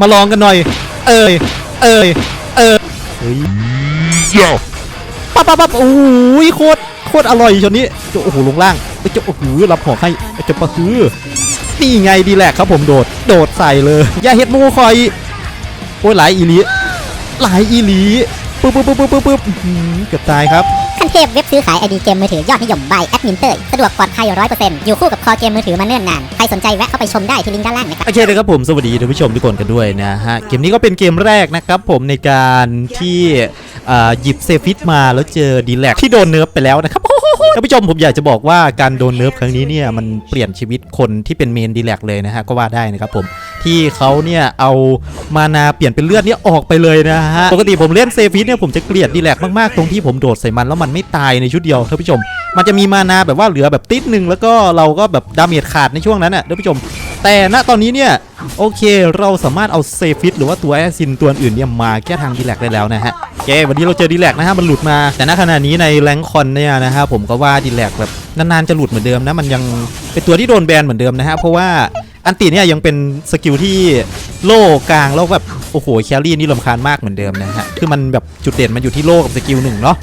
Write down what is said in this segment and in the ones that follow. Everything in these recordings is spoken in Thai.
มาลองกันหน่อย เอ้ยเอ้ยเอ้ยเฮ้ย Yo! ปั๊บปั๊บปั๊บโอ้ยโคตรโคตรอร่อยชนนี้จะโอ้โหลงล่างเอ้ยจะโอ้โหรับหอกให้เอ้ยจะปะคือนี่ไงดีแหลกครับผมโดดโดดใส่เลยอย่าเฮ็ดหมูคอยโอ้ยหลายอีหลีหลายอีหลี ปึ๊บปึ๊บปึ๊บปึ๊บปึ๊บปึ๊บอื้อหือเกือบตายครับขั้นเทพเว็บซื้อขายไอดีเกมมือถือยอดนิยม by แอดมินเตอร์สะดวกปลอดภัยร้อยเปอร์เซ็นต์อยู่คู่กับคอเกมมือถือมาเนิ่นนาน ใครสนใจแวะเข้าไปชมได้ที่ลิงก์ด้านล่างนะครับโอเคเลยครับผมสวัสดีท่านผู้ชมทุกคนกันด้วยนะฮะเกมนี้ก็เป็นเกมแรกนะครับผมในการที่เอ่อหยิบเซฟิตมาแล้วเจอดีแลกที่โดนเนิร์ฟไปแล้วนะครับท่านผู้ชมผมอยากจะบอกว่าการโดนเนิร์ฟครั้งนี้เนี่ยมันเปลี่ยนชีวิตคนที่เป็นเมนดีแลกเลยนะฮะก็ว่าได้นะครับผม ที่เขาเนี่ยเอามานาเปลี่ยนเป็นเลือดเนี่ยออกไปเลยนะฮะ ปกติผมเล่นเซฟิตเนี่ยผมจะเกลียดดีแลกมากๆ ตรงที่ผมโดดใส่มันแล้วมันไม่ตายในชุดเดียวท่านผู้ชม มันจะมีมานาแบบว่าเหลือแบบติดหนึ่งแล้วก็เราก็แบบดาเมจขาดในช่วงนั้นน่ะท่านผู้ชม แต่ณตอนนี้เนี่ยโอเค เราสามารถเอาเซฟิตหรือว่าตัวแอซินตัวอื่นเนี่ยมาแก้ทางดีแลกได้แล้วนะฮะโอเควันนี้เราเจอดีแลกนะฮะ มันหลุดมา แต่ณขณะนี้ในแรงคอนเนี่ยนะฮะผมก็ว่าดีแลกแบบนานๆจะหลุดเหมือนเดิมนะ มันยังเป็นตัวที่โดนแบนเหมือนเดิมนะฮะ เพราะว่า อันติเนี่ยยังเป็นสกิลที่โล่กลางแล้วแบบโอ้โหแคลรี่นี่ลำคาญมากเหมือนเดิมนะฮะคือมันแบบจุดเด่นมันอยู่ที่โล่กับสกิลหนึ่งเนาะ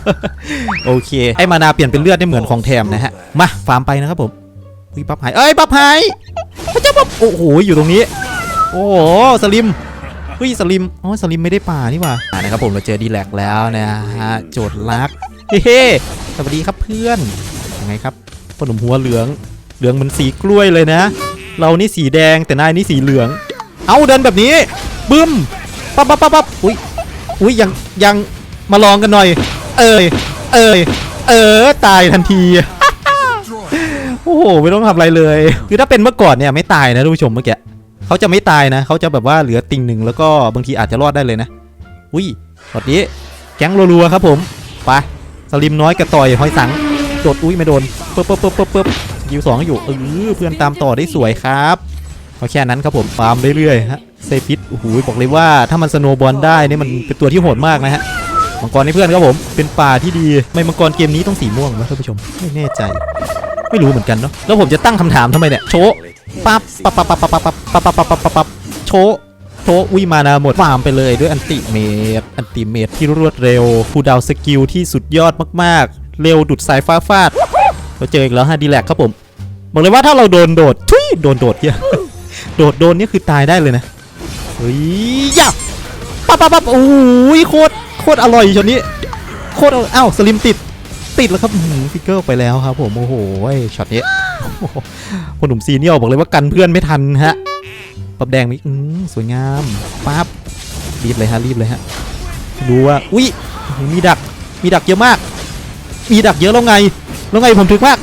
โอเคไอ้มานาเปลี่ยนเป็นเลือดได้เหมือนของแถมนะฮะมาฟาร์มไปนะครับผมอุ้ยปั๊บหายเอ้ยปั๊บหายพระเจ้าปั๊บโอ้โหอยู่ตรงนี้ โอ้โหสลิมเฮ้ยสลิมอ๋อสลิมไม่ได้ป่านี่หว่าอ่านะครับผมเราเจอดีแลกแล้วนะฮะโจทย์รักเฮ้เฮ้สวัสดีครับเพื่อนยังไงครับขนมหัวเหลืองเหลืองเหมือนสีกล้วยเลยนะ เรานี่สีแดงแต่นายนี่สีเหลือง เอาเดินแบบนี้บึ้มปั๊บปั๊บปั๊บปั๊บอุ้ยอุ้ยยังยังมาลองกันหน่อย เอ้ยเอ้ยเออตายทันทีโอ้โหไม่ต้องทำอะไรเลยคือถ้าเป็นเมื่อก่อนเนี่ยไม่ตายนะท่านผู้ชมเมื่อกี้เขาจะไม่ตายนะเขาจะแบบว่าเหลือติ่งหนึ่งแล้วก็บางทีอาจจะรอดได้เลยนะอุ้ยตอนนี้แก๊งรัวๆครับผมไปสลิมน้อยกระต่อยหอยสังโดดอุ้ยไม่โดนปึ๊บปึ๊บปึ๊บปึ๊บ คิวสองอยู่เออเพื่อนตามต่อได้สวยครับเอาแค่นั้นครับผมฟาร์มเรื่อยๆฮะเซฟิตโอ้โหบอกเลยว่าถ้ามันสโนว์บอลได้นี่มันเป็นตัวที่โหดมากนะฮะมังกรนี่เพื่อนครับผมเป็นป่าที่ดีไม่มังกรเกมนี้ต้องสีม่วงนะท่านผู้ชมไม่แน่ใจ ไม่รู้เหมือนกันเนาะแล้วผมจะตั้งคำถามทำไมเนี่ยโชปั๊บปั๊บปั๊บปั๊บปั๊บปั๊บปั๊บปั๊บปั๊บปั๊บปั๊บโชโชวิมานาหมดฟาร์มไปเลยด้วยอันติเมตอันติเมตที่รวดเร็วคูลดาวน์สกิลที่สุดยอดมากๆ เร็วดุดสายฟ้าฟาดเราเจออีกแล้วฮะดีแลกครับผม บอกเลยว่าถ้าเราโดนโดดทุยโดนโดดเหี้ยโดดโดนนี่คือตายได้เลยนะเฮ้ยยะปั๊บปั๊บปั๊บโอ้ยโคตรโคตรอร่อยชนนี้โคตรเอ้าวสลิมติดติดแล้วครับฟิกเกอร์ไปแล้วครับผมโอ้โหช็อตนี้โอ้โหคนหนุ่มซีเนียลบอกเลยว่ากันเพื่อนไม่ทันฮะปับแดงนี่อืมสวยงามปั๊บรีบเลยฮะรีบเลยฮะดูว่าอุ้ยมีดักมีดักเยอะมาก มีดักเยอะแล้วไงแล้วไงผมถึงมาก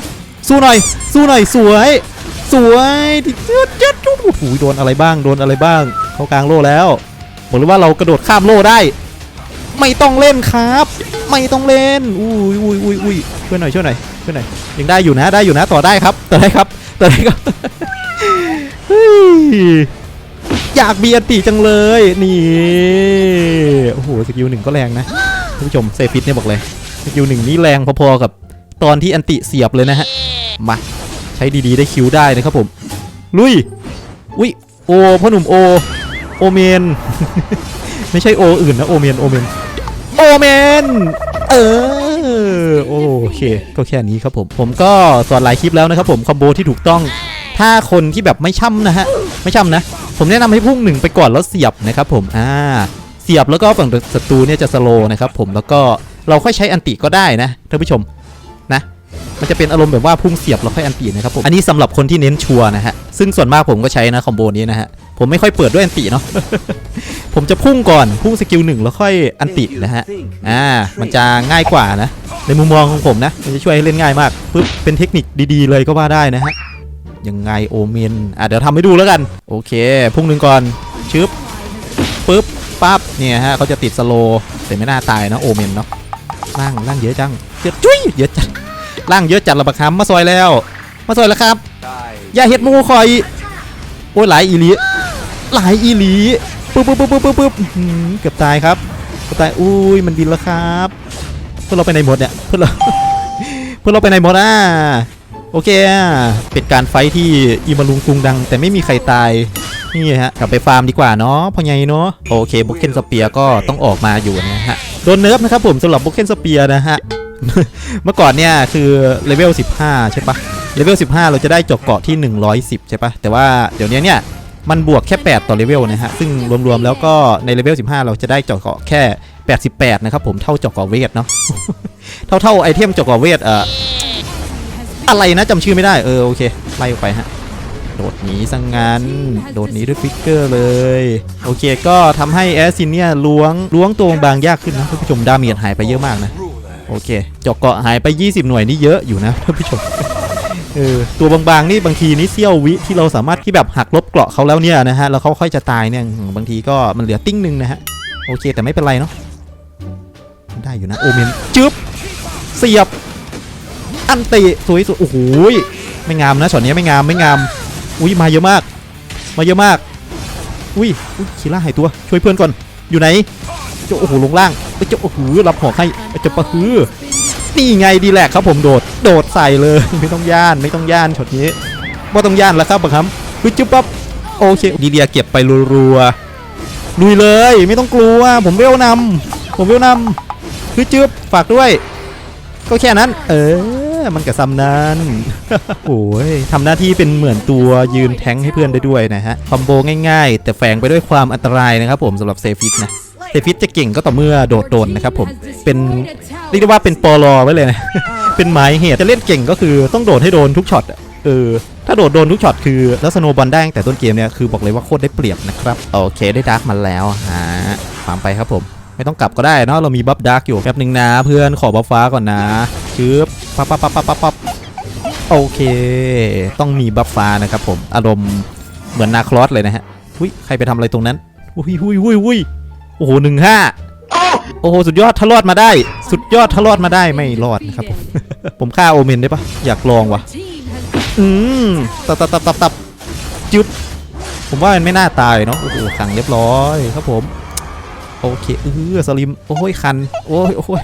สู้หน่อย สู้หน่อย สวย สวยที่เจ็ดเจ็ดโอ้โหโดนอะไรบ้าง โดนอะไรบ้าง เข้ากลางโล่แล้วบอกเลยว่าเรากระโดดข้ามโล่ได้ ไม่ต้องเล่นครับ ไม่ต้องเล่น อุ้ยอุ้ยอุ้ยอุ้ยช่วยหน่อย ช่วยหน่อย ช่วยหน่อย ยังได้อยู่นะ ได้อยู่นะ ต่อได้ครับ ต่อได้ครับ ต่อได้ครับอยากมีอันติจังเลย นี่ โอ้โห สกิลหนึ่งก็แรงนะท่านผู้ชมเซฟิตเนี่ยบอกเลย สกิลหนึ่งนี่แรงพอๆกับตอนที่อันติเสียบเลยนะฮะ มา ใช้ดีๆได้คิวได้นะครับผม ลุย อุ้ยโอพ่อหนุ่มโอ โอเมน ไม่ใช่โออื่นนะ โอเมน โอเมน โอเมน เออ โอเค ก็แค่นี้ครับผม ผมก็สอนหลายคลิปแล้วนะครับผมคอมโบที่ถูกต้อง ถ้าคนที่แบบไม่ช่ำนะฮะ ไม่ช่ำนะ ผมแนะนำให้พุ่งหนึ่งไปก่อนแล้วเสียบนะครับผม อ่า เสียบแล้วก็ฝั่งศัตรูเนี่ยจะสโลนะครับผม แล้วก็เราค่อยใช้อันติก็ได้นะท่านผู้ชม มันจะเป็นอารมณ์แบบว่าพุ่งเสียบแล้วค่อยอันตินะครับผมอันนี้สำหรับคนที่เน้นชัวนะฮะซึ่งส่วนมากผมก็ใช้นะคอมโบนี้นะฮะผมไม่ค่อยเปิดด้วยอันติเนาะผมจะพุ่งก่อนพุ่งสกิลหนึ่งแล้วค่อยอันตินะฮะอ่ามันจะง่ายกว่านะ ในมุมมองของผมนะมันจะช่วยให้เล่นง่ายมากปึ๊บเป็นเทคนิคดีๆ เลยก็ว่าได้นะฮะยังไงโอเมนอะเดี๋ยวทำให้ดูแล้วกัน โอเค พุ่งหนึ่งก่อนชึบปึ๊บปั๊บเนี่ยฮะเขาจะติดสโลแต่ไม่น่าตายนะโอเมนเนาะล่างล่างเยอะจังเยอะจุ้ยเยอะจัด ล่างเยอะจัดระบะคำมาซอยแล้ว มาซอยแล้วครับอย่าเฮ็ดหมูคอยโอ้ยหลายอีหลีหลายอีหลีปึ๊บปึ๊บปึ๊บปึ๊บปึ๊บปึ๊บอื้อหือเกือบตายครับเกือบตายอุ้ยมันบินแล้วครับ เพื่อนเราไปไหนหมดเนี่ยเพื่อนเราเพื่อนเราไปไหนหมดอะโอเคอะเป็นการไฟท์ที่อีมาลุงกรุงดัง แต่ไม่มีใครตายนี่ฮะกลับไปฟาร์มดีกว่าเนาะพ่อใหญ่เนาะโอเคบุกเคนสเปียก็ต้องออกมาอยู่นะฮะโดนเนิร์ฟนะครับผมสำหรับบุกเคนสเปียนะฮะ เมื่อก่อนเนี่ยคือเลเวล15 ใช่ปะเลเวล15 เราจะได้จาะเกาะที่ 110 ใช่ปะแต่ว่าเดี๋ยวนี้เนี่ยมันบวกแค่ 8 ต่อเลเวลนะฮะ ซึ่งรวมๆแล้วก็ในเลเวล15 เราจะได้จาะเกาะแค่ 88 นะครับผมเท่าจาะเกาะเวทเนาะเท่าเท่าไอเทมจาะเกาะเวทเอ่ออะไรนะจำชื่อไม่ได้เออโอเคไล่ออกไปฮะโดดหนีสังงานโดดหนีด้วยฟิกเกอร์เลย โอเคก็ทำให้แอสซินเนี่ยล้วงล้วงตัวบางยากขึ้นนะท่านผู้ชมดาเมจหายไปเยอะมากนะ โอเคเจาะเกาะหายไป 20 หน่วยนี่เยอะอยู่นะท่านผู้ชมเออตัวบางๆนี่บางทีนี่เสี้ยววิที่เราสามารถที่แบบหักลบเกราะเขาแล้วเนี่ยนะฮะแล้วเขาค่อยจะตายเนี่ยบางทีก็มันเหลือติ้งหนึ่งนะฮะโอเคแต่ไม่เป็นไรเนาะได้อยู่นะโอเมนจึ๊บเสียบ อันติสวยสุดโอ้โหยไม่งามนะช็อตนี้ไม่งามไม่งาม อุ้ยมาเยอะมาก มาเยอะมาก อุ้ยอุ้ยคีร่าหายตัวช่วยเพื่อนก่อนอยู่ไหน จ้าโอ้โหลงล่างเอ้ยเจ้าโอ้โหรับหอกให้เอ้ยเจ้าปะฮือนี่ไงดีแหลกครับผมโดดโดดใส่เลยไม่ต้องย่านไม่ต้องย่านช็อตนี้ว่าต้องย่านแล้วครับบังคับเฮ้ยจุ๊บปั๊บโอเคดีเดียเก็บไปรัวๆลุยเลยไม่ต้องกลัวผมเวลนำผมเวลนำคือจุ๊บฝากด้วย ก็แค่นั้น เออมันกับซัมนั้นโอ้ยทำหน้าที่เป็นเหมือนตัวยืนแทงให้เพื่อนได้ด้วยนะฮะคอมโบง่ายๆ แต่แฝงไปด้วยความอันตรายนะครับผมสำหรับเซฟิตนะ เซฟิตจะเก่งก็ต่อเมื่อโดดโดนนะครับผมเป็นเรียกได้ว่าเป็นปลอไว้เลยนะ เป็นหมายเหตุจะเล่นเก่งก็คือต้องโดดให้โดนทุกช็อตเออถ้าโดดโดนทุกช็อตคือแล้วสโนบอลได้ตั้งแต่ต้นเกมเนี่ยคือบอกเลยว่าโคตรได้เปรียบนะครับโอเคได้ดาร์กมาแล้วฮะฟามไปครับผม ไม่ต้องกลับก็ได้เนาะเรามีบัฟดาร์กอยู่แป๊บหนึ่งนะเพื่อนขอบัฟฟ้าก่อนนะชืบปั๊บปั๊บปั๊บปั๊บปั๊บปั๊บโอเค ต้องมีบัฟฟ้านะครับผมอารมณ์เหมือนนาคลอสเลยนะฮะอุ้ยใครไปทำอะไรตรงนั้นอุ้ยอุ้ยอุ้ยอุ้ย โอ้โหหนึ่งห้าโอ้โหสุดยอดถ้ารอดมาได้ สุดยอดถ้ารอดมาได้ไม่รอดนะครับผมผมฆ่าโอเมนได้ปะอยากลองว่ะอืมตับตับตับตับตับจึ๊บผมว่ามันไม่น่าตายเนาะโอ้โหขังเรียบร้อยครับผม โอเคเออสลิมโอ้ยคันโอ้ยโอ้ย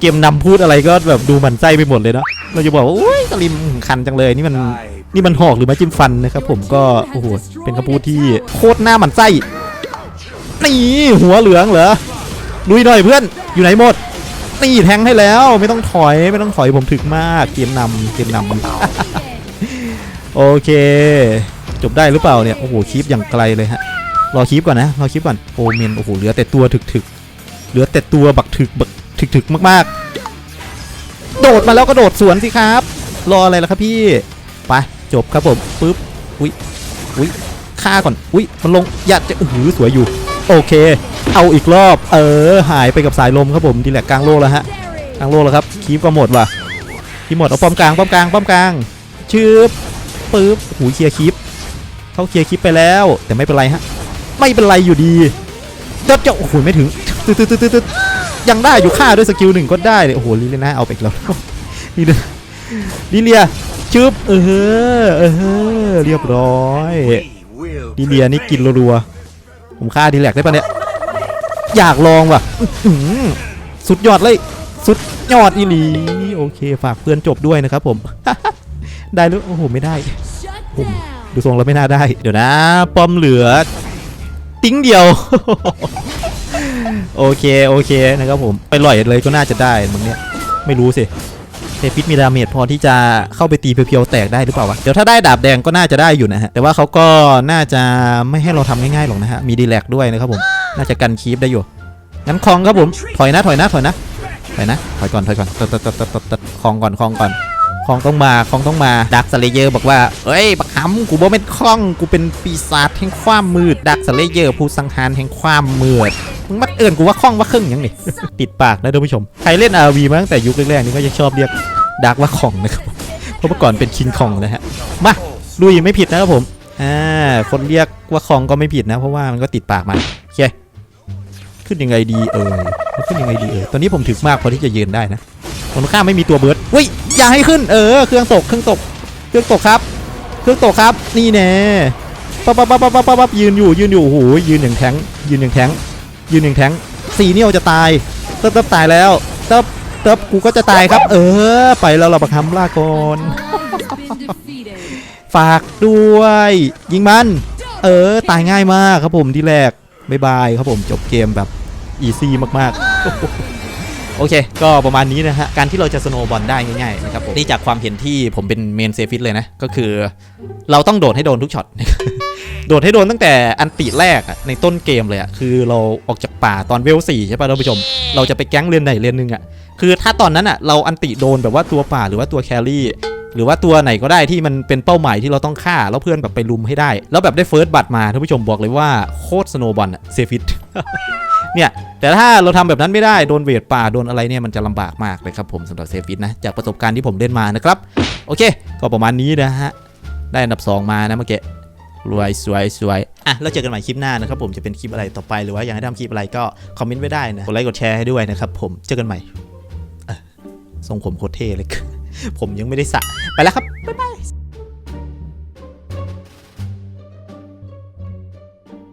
เกมนำพูดอะไรก็แบบดูหมันไส้ไปหมดเลยเนาะเราจะบอกว่าโอ้ยสลิมคันจังเลยนี่มันนี่มันหอกหรือไม้จิ้มฟันนะครับผมก็โอ้โหเป็นคำพูดที่โคตรหน้าหมันไส้ นี่หัวเหลืองเหรอลุยหน่อยเพื่อนอยู่ไหนหมดนี่แทงให้แล้วไม่ต้องถอยไม่ต้องถอยผมถึกมากเกมนำเกมนำโอเค จบได้หรือเปล่าเนี่ยโอ้โหคลิปอย่างไกลเลยฮะรอคลิปก่อนนะรอคลิปก่อนโอเมนโอ้โหเหลือแต่ตัวถึกถึกๆเหลือแต่ตัวบักถึกบักถึกถึกมากๆ โดดมาแล้วก็โดดสวนสิครับ รออะไรล่ะครับพี่ไปจบครับผมปึ๊บอุ้ยอุ้ยฆ่าก่อนอุ้ยมันลงอย่าจะอื้อหือสวยอยู่ โอเค เอาอีกรอบ เออ หายไปกับสายลมครับผมดีแหละกลางโลกแล้วฮะกลางโลกแล้วครับคลิปก็หมดว่ะคลิปหมดเอาป้อมกลางป้อมกลางป้อมกลางชืบปึ๊บหูเคลียร์คลิปเขาเคลียร์คลิปไปแล้ว แต่ไม่เป็นไรฮะไม่เป็นไรอยู่ดีเจ้าเจ้าโอ้โหไม่ถึงตึ๊ดตึ๊ดตึ๊ดตึ๊ดตึ๊ดยังได้อยู่ฆ่าด้วยสกิลหนึ่งก็ได้เลยโอ้โหลิเลียน่าเอาไปอีกแล้วลิเลียลิเลียชึบเออเออเรียบร้อยลิเลียนี่กินรัวๆ ผมฆ่าดีแลกได้ปะเนี่ย อยากลองว่ะสุดยอดเลย สุดยอดอีหลี โอเค ฝากเพื่อนจบด้วยนะครับผม ได้หรือโอ้โห ไม่ได้ผมดูทรงแล้วไม่น่าได้ เดี๋ยวนะ ปอมเหลือ ติ้งเดียว โอเค โอเคนะครับผม ไปลอยเลยก็น่าจะได้มึงเนี่ย ไม่รู้สิ เทฟิตมีดาเมจพอที่จะเข้าไปตีเพียวๆแตกได้หรือเปล่าวะ เดี๋ยวถ้าได้ดาบแดงก็น่าจะได้อยู่นะฮะ แต่ว่าเขาก็น่าจะไม่ให้เราทำง่ายๆหรอกนะฮะ มีดีแลกด้วยนะครับผม น่าจะกันคีฟได้อยู่ งั้นคลองครับผม ถอยนะถอยนะถอยนะ ถอยนะ ถอยก่อนถอยก่อนตัดตัดตัดตัดตัดคลองก่อนคลองก่อน คลองต้องมาคลองต้องมาดักสเลเยอร์บอกว่าเอ้ยบักหำกูบ่เป็นคลองกูเป็นปีศาจแห่งความมืดดักสเลเยอร์ผู้สังหารแห่งความมืดมึงมัดเอิญกูว่าคลองว่าครึ่งยังนี่ติดปากนะท่านผู้ชมใครเล่น RV มาตั้งแต่ยุคแรกๆนี่ก็จะชอบเรียกดักว่าของนะครับเพราะเมื่อก่อนเป็นคิงคองนะฮะมาลุยไม่ผิดนะครับผมอ่าคนเรียกว่าคองก็ไม่ผิดนะ เพราะว่ามันก็ติดปากมาโอเคขึ้นยังไงดีเอ่ยมันขึ้นยังไงดีเอ่ยตอนนี้ผมถึกมากพอที่จะยืนได้นะ ตรงข้ามไม่มีตัวเบิร์ดเฮ้ยอย่าให้ขึ้นเออเครื่องตกเครื่องตกเครื่องตกครับ เครื่องตกครับนี่แน่ปั๊บปั๊บปั๊บปั๊บปั๊บปั๊บยืนอยู่ยืนอยู่โอ้โหยืนอย่างแทงยืนอย่างแทงยืนอย่างแทงสี่เนี่ยจะตายเติบเติบตายแล้วเติบเติบกูก็จะตายครับ เออ ไปแล้วเราบักฮัมลาก่อนฝากด้วย ยิงมัน เออ ตายง่ายมากครับผมที่แรกบ๊ายบายครับผมจบเกมแบบอีซี่มากๆ โอเค ก็ประมาณนี้นะฮะ การที่เราจะสโนว์บอลได้ง่ายๆนะครับผมนี่จากความเห็นที่ผมเป็นเมนเซฟิตเลยนะ ก็คือ เราต้องโดดให้โดนทุกช็อต โดดให้โดนตั้งแต่อันติแรกอะในต้นเกมเลยอะคือเราออกจากป่าตอนเวลสี่ใช่ป่ะท่านผู้ชม เราจะไปแก๊งเรียนไหนเรียนหนึ่งอะคือถ้าตอนนั้นอะเราอันติโดนแบบว่าตัวป่าหรือว่าตัวแครี่หรือว่าตัวไหนก็ได้ที่มันเป็นเป้าหมายที่เราต้องฆ่า แล้วเพื่อนแบบไปลุมให้ได้ แล้วแบบได้เฟิร์สบัตรมาท่านผู้ชมบอกเลยว่าโคตรสโนบอลอะเซฟิต เนี่ยแต่ถ้าเราทำแบบนั้นไม่ได้โดนเวทป่าโดนอะไรเนี่ยมันจะลำบากมากเลยครับผมสำหรับเซฟิตนะจากประสบการณ์ที่ผมเล่นมานะครับโอเค ก็ประมาณนี้นะฮะได้อันดับ 2 มานะเมื่อกี้รวยสวยสวยอะแล้วเจอกันใหม่คลิปหน้านะครับผมจะเป็นคลิปอะไรต่อไปหรือว่าอยากให้ทำคลิปอะไรก็คอมเมนต์ไว้ได้นะกดไลค์กดแชร์ให้ด้วยนะครับผมเจอกันใหม่ทรงผมโคตรเท่เลยผมยังไม่ได้สระไปแล้วครับบ๊ายบาย